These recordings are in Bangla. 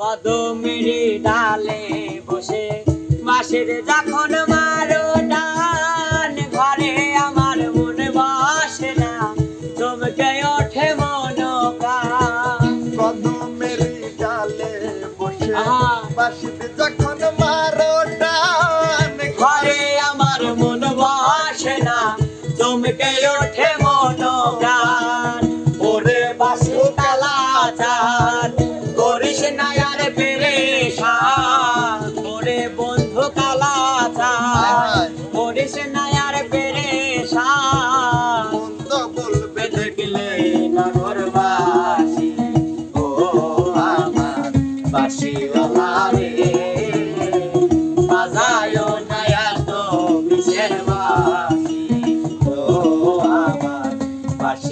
কদমেরি ডালে বসে বাঁশের যখন মারো টান ঘরে আমার মন বসে না চমকে ওঠে মন কদমের ডালে বসে আহা। যখন মারো টান ঘরে আমার মন বসে না চমকে ওঠে মন প্রাণ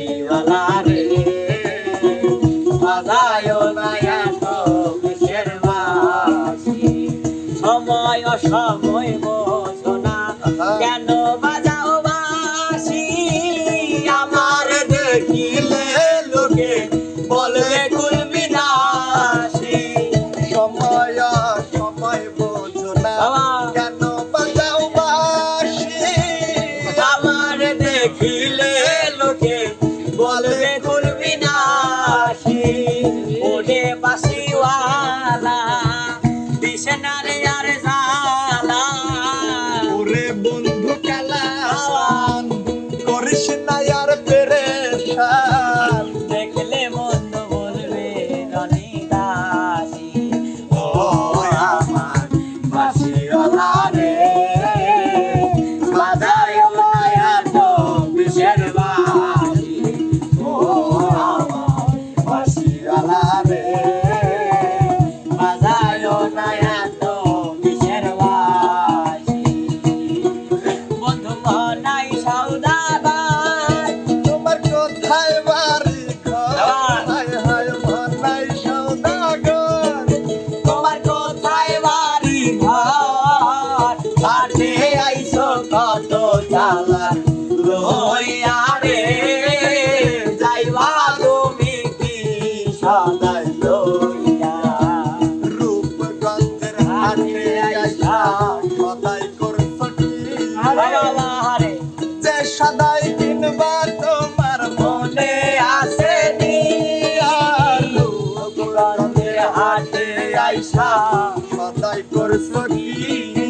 বাসিওয়ালা রে বাজায় নয়া তো বিশের বাসি সময় অসময় বোঝো না কেন বাসি আমার দেখিলে লোকে ওরে বন্ধু কালান করিস না আর পেরেশান। দেখলে মন্দ বলবে রনি দাসী। ও আমার বাসিওয়ালা রে বাজায় মায়া তো বিশের বাসি ও আমার বাসিওয়ালা লইয়া রে যাইবা তুমি কি লইয়া। রূপগঞ্জের হাটে আইসা সদাই করছ কি যে সদাই কিনবা তোমার মনে আছে আইসা। সদাই করছ কি